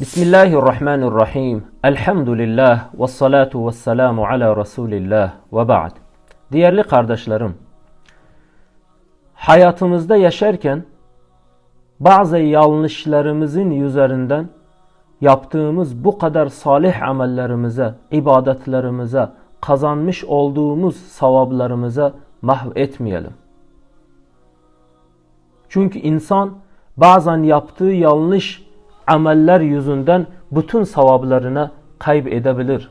Bismillahirrahmanirrahim. Elhamdülillah ve salatu ve selamu ala Resulillah ve ba'd. Değerli kardeşlerim, hayatımızda yaşarken bazı yanlışlarımızın üzerinden yaptığımız bu kadar salih amellerimize, ibadetlerimize, kazanmış olduğumuz savablarımıza mahv etmeyelim. Çünkü insan bazen yaptığı yanlış ameller yüzünden bütün savablarını kaybedebilir.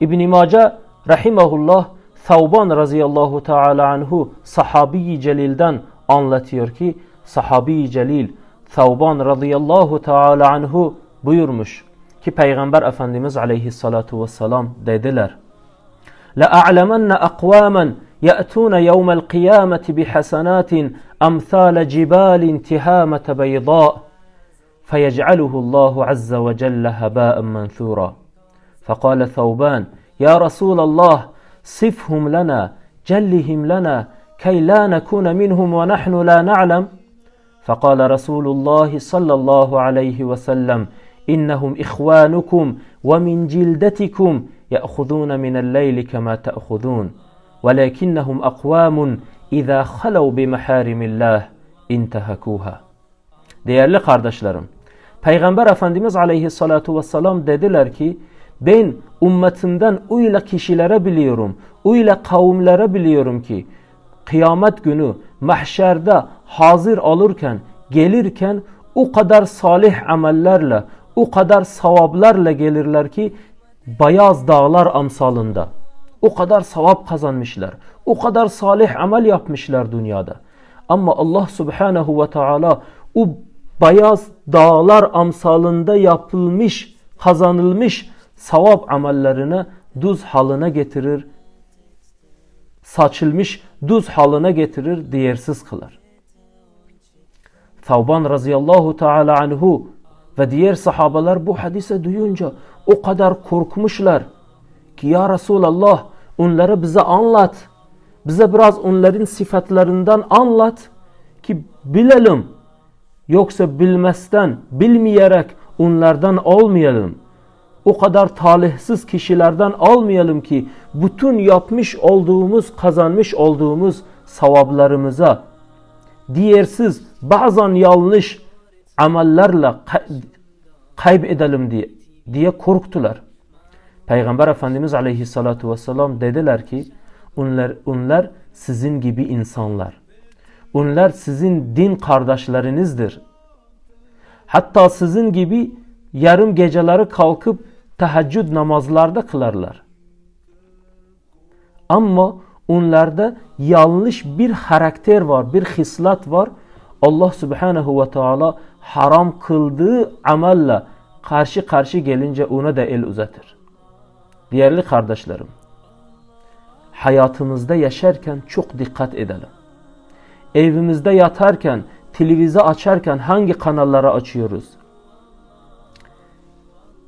İbn-i Mace rahimahullah Thawban razıyallahu teala anhu sahabi celilden anlatıyor ki sahabi celil Thawban radıyallahu teala anhu buyurmuş ki Peygamber Efendimiz aleyhissalatu vesselam dediler. لَأَعْلَمَنَّ أَقْوَامًا يَأْتُونَ يَوْمَ الْقِيَامَةِ بِحَسَنَاتٍ أَمْثَالَ جِبَالٍ تِهَامَةَ بَيْضَاءٍ فيجعله الله عز وجل هباء منثورا. فقال ثوبان يا رسول الله صفهم لنا جلهم لنا كي لا نكون منهم ونحن لا نعلم. فقال رسول الله صلى الله عليه وسلم إنهم إخوانكم ومن جلدتكم يأخذون من الليل كما تأخذون ولكنهم أقوام إذا خلوا بمحارم الله انتهكوها. Değerli kardeşlerim, Peygamber Efendimiz aleyhissalatu vesselam dediler ki ben ümmetimden öyle kişilere biliyorum, öyle kavimlere biliyorum ki kıyamet günü mahşerde hazır olurken, gelirken o kadar salih amellerle, o kadar savablarla gelirler ki bayaz dağlar amsalında. O kadar savab kazanmışlar. O kadar salih amel yapmışlar dünyada. Ama Allah subhanahu ve taala o bayaz dağlar amsalında yapılmış, kazanılmış savab amellerini düz haline getirir, saçılmış düz haline getirir, değersiz kılar. Tavban razıyallahu teala anhu ve diğer sahabeler bu hadise duyunca o kadar korkmuşlar ki ya Resulallah onları bize anlat. Bize biraz onların sıfatlarından anlat ki bilelim Yoksa bilmezden, bilmeyerek onlardan olmayalım. O kadar talihsiz kişilerden olmayalım ki bütün yapmış olduğumuz, kazanmış olduğumuz savablarımıza diğersiz bazen yanlış amellerle kaybedelim diye, diye korktular. Peygamber Efendimiz Aleyhissalatu vesselam dediler ki onlar, onlar sizin gibi insanlar. Onlar sizin din kardeşlerinizdir. Hatta sizin gibi yarım geceleri kalkıp teheccüd namazlarda kılarlar. Ama onlarda yanlış bir karakter var, bir hislat var. Allah subhanahu ve taala haram kıldığı amelle karşı karşı gelince ona da el uzatır. Değerli kardeşlerim, hayatımızda yaşarken çok dikkat edelim evimizde yatarken, televize açarken hangi kanalları açıyoruz?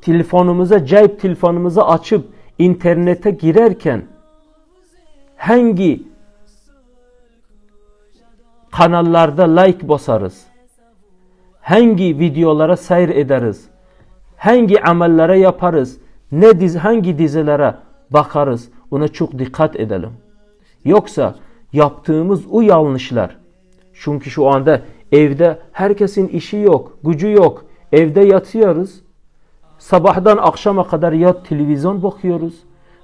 Telefonumuza, cep telefonumuza açıp internete girerken hangi kanallarda like basarız? Hangi videolara seyir ederiz? Hangi amellere yaparız? Ne dizi, hangi dizilere bakarız? Ona çok dikkat edelim. Yoksa yaptığımız o yanlışlar. Çünkü şu anda evde herkesin işi yok, gücü yok. Evde yatıyoruz. Sabahdan akşama kadar ya televizyon bakıyoruz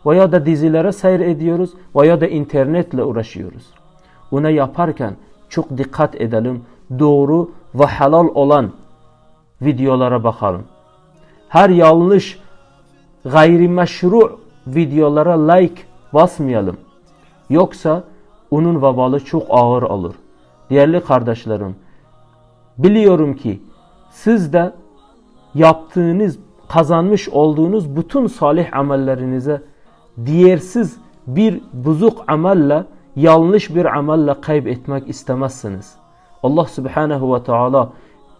veya da dizilere seyir ediyoruz veya da internetle uğraşıyoruz. Ona yaparken çok dikkat edelim. Doğru ve halal olan videolara bakalım. Her yanlış gayrimeşru videolara like basmayalım. Yoksa onun vabalı çok ağır olur. Değerli kardeşlerim, biliyorum ki siz de yaptığınız, kazanmış olduğunuz bütün salih amellerinize diğersiz bir buzuk amelle, yanlış bir amelle kaybetmek istemezsiniz. Allah subhanehu ve teala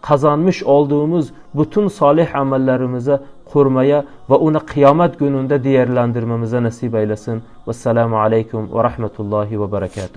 kazanmış olduğumuz bütün salih amellerimize kurmaya ve onu kıyamet gününde değerlendirmemize nasip eylesin. Vesselamu aleyküm ve rahmetullahi ve berekatuhu.